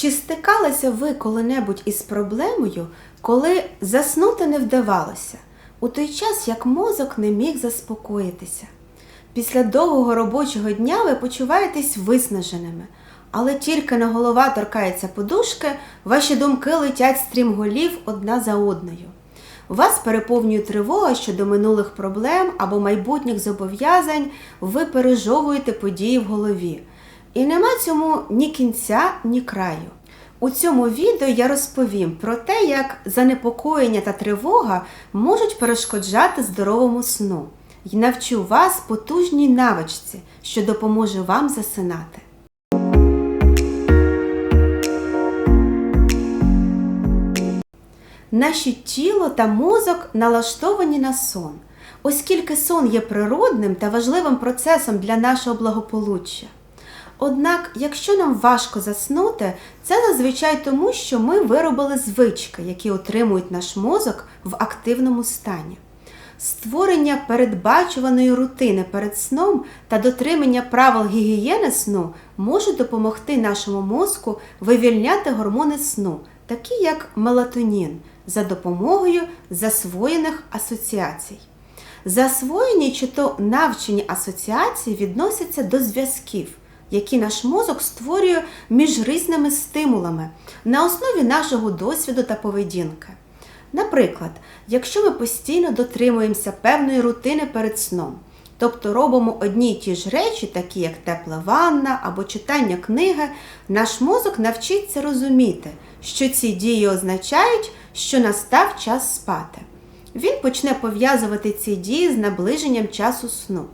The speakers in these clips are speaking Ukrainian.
Чи стикалися ви коли-небудь із проблемою, коли заснути не вдавалося, у той час як мозок не міг заспокоїтися? Після довгого робочого дня ви почуваєтесь виснаженими, але тільки на голова торкається подушки, ваші думки летять стрімголів одна за одною. Вас переповнює тривога щодо минулих проблем або майбутніх зобов'язань, ви пережовуєте події в голові. І нема цьому ні кінця, ні краю. У цьому відео я розповім про те, як занепокоєння та тривога можуть перешкоджати здоровому сну і навчу вас потужній навичці, що допоможе вам засинати. Наші тіло та мозок налаштовані на сон, оскільки сон є природним та важливим процесом для нашого благополуччя. Однак, якщо нам важко заснути, це зазвичай тому, що ми виробили звички, які утримують наш мозок в активному стані. Створення передбачуваної рутини перед сном та дотримання правил гігієни сну можуть допомогти нашому мозку вивільняти гормони сну, такі як мелатонін, за допомогою засвоєних асоціацій. Засвоєні чи то навчені асоціації відносяться до зв'язків, які наш мозок створює між різними стимулами на основі нашого досвіду та поведінки. Наприклад, якщо ми постійно дотримуємося певної рутини перед сном, тобто робимо одні й ті ж речі, такі як тепла ванна або читання книги, наш мозок навчиться розуміти, що ці дії означають, що настав час спати. Він почне пов'язувати ці дії з наближенням часу сну.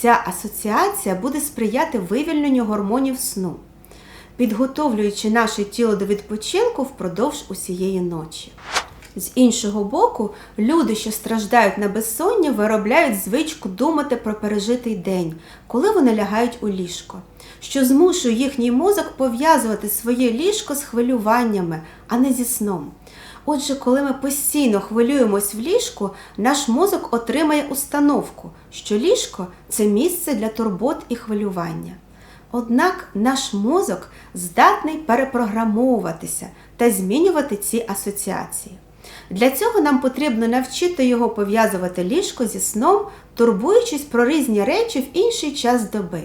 Ця асоціація буде сприяти вивільненню гормонів сну, підготовлюючи наше тіло до відпочинку впродовж усієї ночі. З іншого боку, люди, що страждають на безсоння, виробляють звичку думати про пережитий день, коли вони лягають у ліжко, що змушує їхній мозок пов'язувати своє ліжко з хвилюваннями, а не зі сном. Отже, коли ми постійно хвилюємось в ліжку, наш мозок отримає установку, що ліжко це місце для турбот і хвилювання. Однак наш мозок здатний перепрограмовуватися та змінювати ці асоціації. Для цього нам потрібно навчити його пов'язувати ліжко зі сном, турбуючись про різні речі в інший час доби.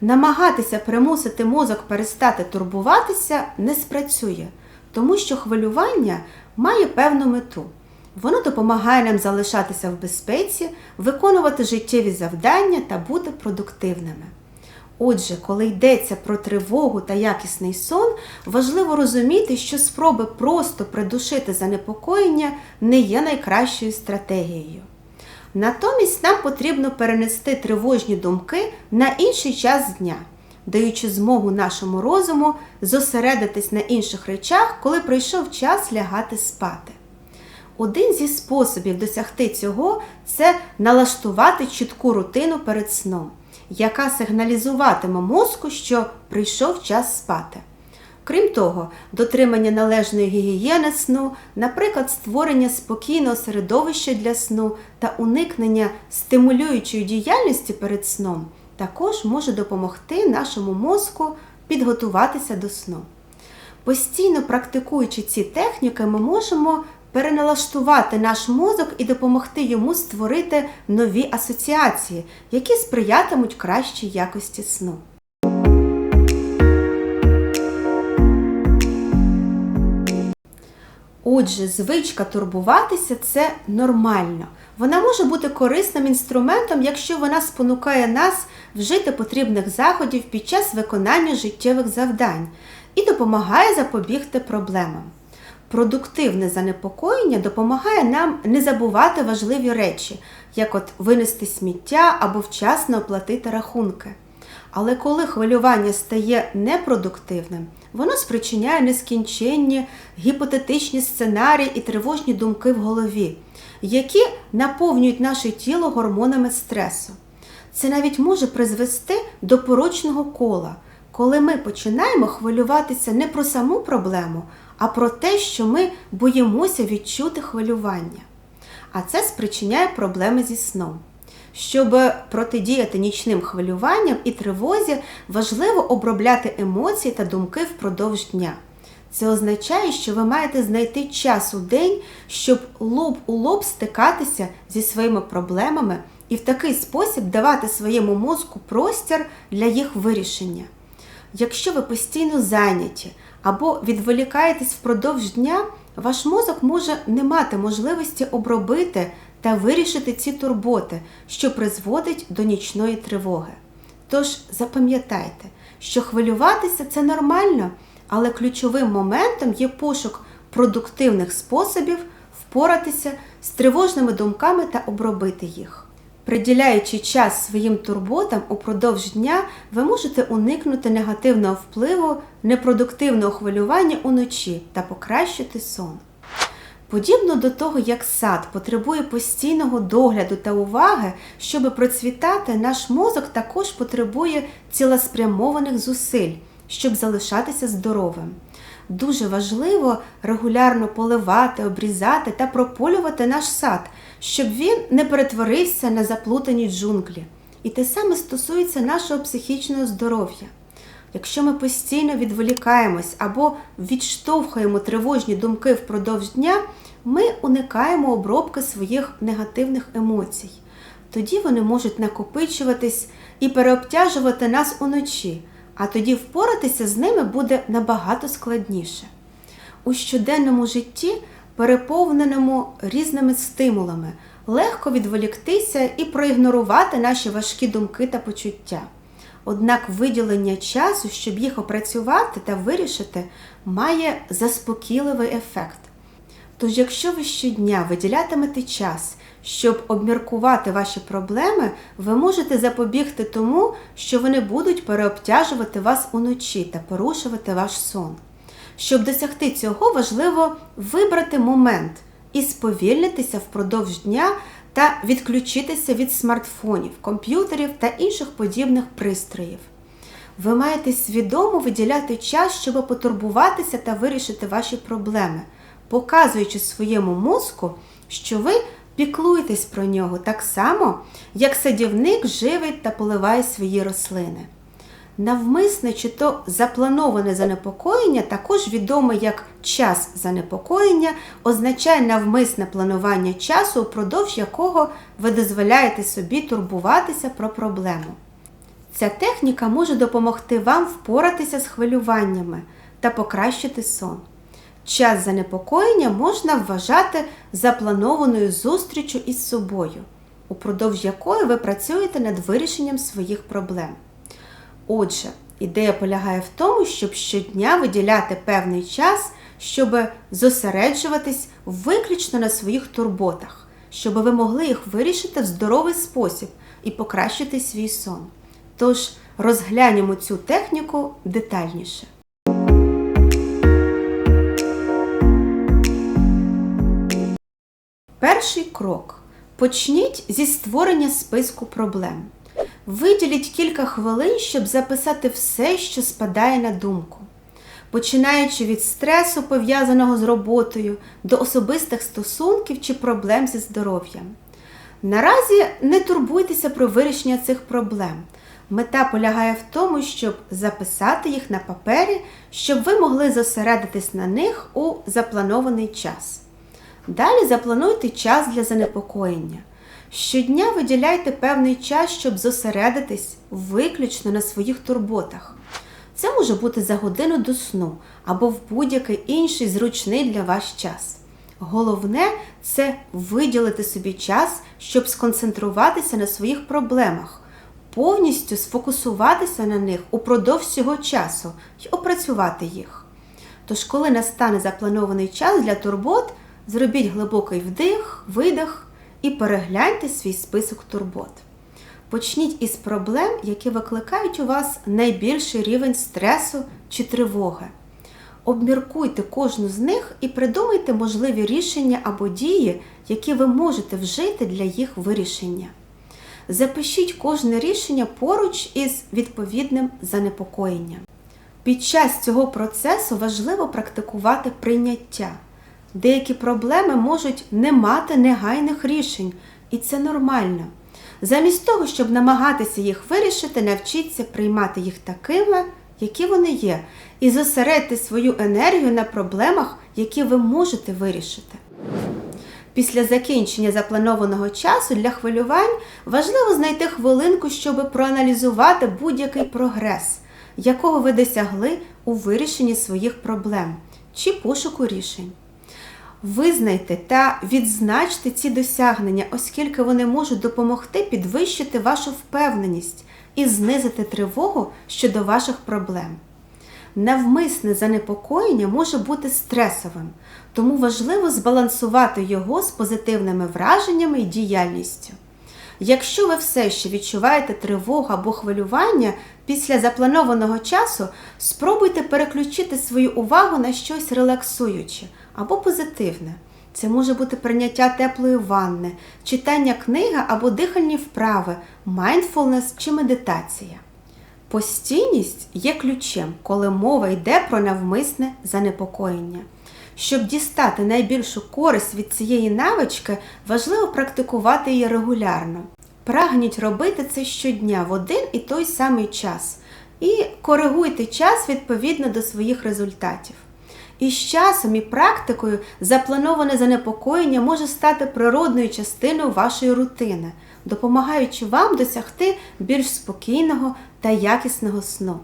Намагатися примусити мозок перестати турбуватися не спрацює, тому що хвилювання має певну мету. Воно допомагає нам залишатися в безпеці, виконувати життєві завдання та бути продуктивними. Отже, коли йдеться про тривогу та якісний сон, важливо розуміти, що спроби просто придушити занепокоєння не є найкращою стратегією. Натомість нам потрібно перенести тривожні думки на інший час дня, даючи змогу нашому розуму зосередитись на інших речах, коли прийшов час лягати спати. Один зі способів досягти цього це налаштувати чітку рутину перед сном яка сигналізуватиме мозку, що прийшов час спати. Крім того, дотримання належної гігієни сну, наприклад, створення спокійного середовища для сну та уникнення стимулюючої діяльності перед сном, також може допомогти нашому мозку підготуватися до сну. Постійно практикуючи ці техніки, ми можемо переналаштувати наш мозок і допомогти йому створити нові асоціації, які сприятимуть кращій якості сну. Отже, звичка турбуватися це нормально. Вона може бути корисним інструментом, якщо вона спонукає нас вжити потрібних заходів під час виконання життєвих завдань і допомагає запобігти проблемам. Продуктивне занепокоєння допомагає нам не забувати важливі речі, як от винести сміття або вчасно оплатити рахунки. Але коли хвилювання стає непродуктивним, воно спричиняє нескінченні гіпотетичні сценарії і тривожні думки в голові, які наповнюють наше тіло гормонами стресу. Це навіть може призвести до порочного кола, коли ми починаємо хвилюватися не про саму проблему, а про те, що ми боїмося відчути хвилювання. А це спричиняє проблеми зі сном. Щоб протидіяти нічним хвилюванням і тривозі, важливо обробляти емоції та думки впродовж дня. Це означає, що ви маєте знайти час у день, щоб лоб у лоб стикатися зі своїми проблемами і в такий спосіб давати своєму мозку простір для їх вирішення. Якщо ви постійно зайняті або відволікаєтесь впродовж дня, ваш мозок може не мати можливості обробити та вирішити ці турботи, що призводить до нічної тривоги. Тож запам'ятайте, що хвилюватися це нормально, але ключовим моментом є пошук продуктивних способів впоратися з тривожними думками та обробити їх. Приділяючи час своїм турботам упродовж дня, ви можете уникнути негативного впливу непродуктивного хвилювання уночі та покращити сон. Подібно до того, як сад потребує постійного догляду та уваги, щоб процвітати, наш мозок також потребує цілеспрямованих зусиль, щоб залишатися здоровим. Дуже важливо регулярно поливати, обрізати та прополювати наш сад, щоб він не перетворився на заплутані джунглі. І те саме стосується нашого психічного здоров'я. Якщо ми постійно відволікаємось або відштовхуємо тривожні думки впродовж дня, ми уникаємо обробки своїх негативних емоцій. Тоді вони можуть накопичуватись і переобтяжувати нас уночі, а тоді впоратися з ними буде набагато складніше. У щоденному житті, переповненому різними стимулами, легко відволіктися і проігнорувати наші важкі думки та почуття. Однак виділення часу, щоб їх опрацювати та вирішити, має заспокійливий ефект. Тож, якщо ви щодня виділятимете час, щоб обміркувати ваші проблеми, ви можете запобігти тому, що вони будуть переобтяжувати вас уночі та порушувати ваш сон. Щоб досягти цього, важливо вибрати момент і сповільнитися впродовж дня та відключитися від смартфонів, комп'ютерів та інших подібних пристроїв. Ви маєте свідомо виділяти час, щоб потурбуватися та вирішити ваші проблеми, показуючи своєму мозку, що ви піклуєтесь про нього так само, як садівник живить та поливає свої рослини. Навмисне чи то заплановане занепокоєння, також відоме як час занепокоєння, означає навмисне планування часу, упродовж якого ви дозволяєте собі турбуватися про проблему. Ця техніка може допомогти вам впоратися з хвилюваннями та покращити сон. Час занепокоєння можна вважати запланованою зустрічю із собою, упродовж якої ви працюєте над вирішенням своїх проблем. Отже, ідея полягає в тому, щоб щодня виділяти певний час, щоб зосереджуватись виключно на своїх турботах, щоб ви могли їх вирішити в здоровий спосіб і покращити свій сон. Тож розглянемо цю техніку детальніше. Перший крок. Почніть зі створення списку проблем. Виділіть кілька хвилин, щоб записати все, що спадає на думку. Починаючи від стресу, пов'язаного з роботою, до особистих стосунків чи проблем зі здоров'ям. Наразі не турбуйтеся про вирішення цих проблем. Мета полягає в тому, щоб записати їх на папері, щоб ви могли зосередитись на них у запланований час. Далі заплануйте час для занепокоєння. Щодня виділяйте певний час, щоб зосередитись виключно на своїх турботах. Це може бути за годину до сну або в будь-який інший зручний для вас час. Головне це виділити собі час, щоб сконцентруватися на своїх проблемах, повністю сфокусуватися на них упродовж цього часу і опрацювати їх. Тож, коли настане запланований час для турбот, зробіть глибокий вдих, видих і перегляньте свій список турбот. Почніть із проблем, які викликають у вас найбільший рівень стресу чи тривоги. Обміркуйте кожну з них і придумайте можливі рішення або дії, які ви можете вжити для їх вирішення. Запишіть кожне рішення поруч із відповідним занепокоєнням. Під час цього процесу важливо практикувати прийняття. Деякі проблеми можуть не мати негайних рішень, і це нормально. Замість того, щоб намагатися їх вирішити, навчіться приймати їх такими, які вони є, і зосередьте свою енергію на проблемах, які ви можете вирішити. Після закінчення запланованого часу для хвилювань важливо знайти хвилинку, щоб проаналізувати будь-який прогрес, якого ви досягли у вирішенні своїх проблем чи пошуку рішень. Визнайте та відзначте ці досягнення, оскільки вони можуть допомогти підвищити вашу впевненість і знизити тривогу щодо ваших проблем. Навмисне занепокоєння може бути стресовим, тому важливо збалансувати його з позитивними враженнями і діяльністю. Якщо ви все ще відчуваєте тривогу або хвилювання після запланованого часу, спробуйте переключити свою увагу на щось релаксуюче або позитивне. Це може бути прийняття теплої ванни, читання книги або дихальні вправи, майндфулнес чи медитація. Постійність є ключем, коли мова йде про навмисне занепокоєння. Щоб дістати найбільшу користь від цієї навички, важливо практикувати її регулярно. Прагніть робити це щодня в один і той самий час. І коригуйте час відповідно до своїх результатів. І з часом і практикою заплановане занепокоєння може стати природною частиною вашої рутини, допомагаючи вам досягти більш спокійного та якісного сну.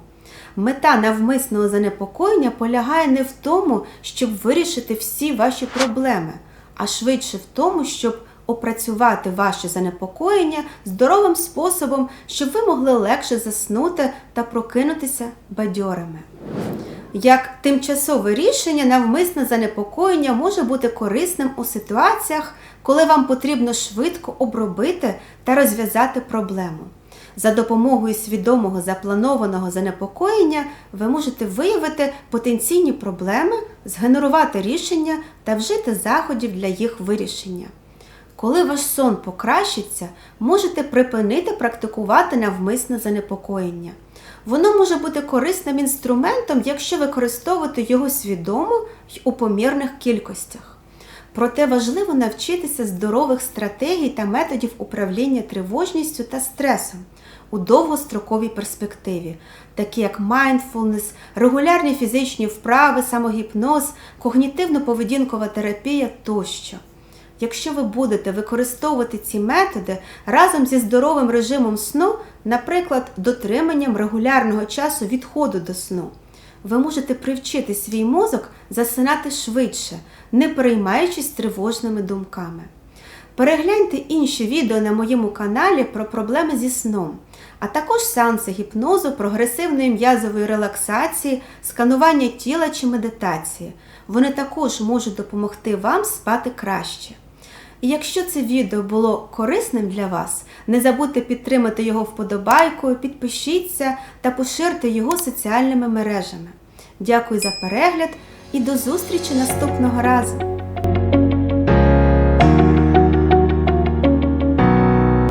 Мета навмисного занепокоєння полягає не в тому, щоб вирішити всі ваші проблеми, а швидше в тому, щоб опрацювати ваше занепокоєння здоровим способом, щоб ви могли легше заснути та прокинутися бадьорими. Як тимчасове рішення, навмисне занепокоєння може бути корисним у ситуаціях, коли вам потрібно швидко обробити та розв'язати проблему. За допомогою свідомого запланованого занепокоєння ви можете виявити потенційні проблеми, згенерувати рішення та вжити заходів для їх вирішення. Коли ваш сон покращиться, можете припинити практикувати навмисне занепокоєння. Воно може бути корисним інструментом, якщо використовувати його свідомо й у помірних кількостях. Проте важливо навчитися здорових стратегій та методів управління тривожністю та стресом у довгостроковій перспективі, такі як mindfulness, регулярні фізичні вправи, самогіпноз, когнітивно-поведінкова терапія тощо. Якщо ви будете використовувати ці методи разом зі здоровим режимом сну, наприклад, дотриманням регулярного часу відходу до сну, ви можете привчити свій мозок засинати швидше, не переймаючись тривожними думками. Перегляньте інші відео на моєму каналі про проблеми зі сном, а також сеанси гіпнозу, прогресивної м'язової релаксації, сканування тіла чи медитації. Вони також можуть допомогти вам спати краще. І якщо це відео було корисним для вас, не забудьте підтримати його вподобайкою, підпишіться та поширте його соціальними мережами. Дякую за перегляд і до зустрічі наступного разу!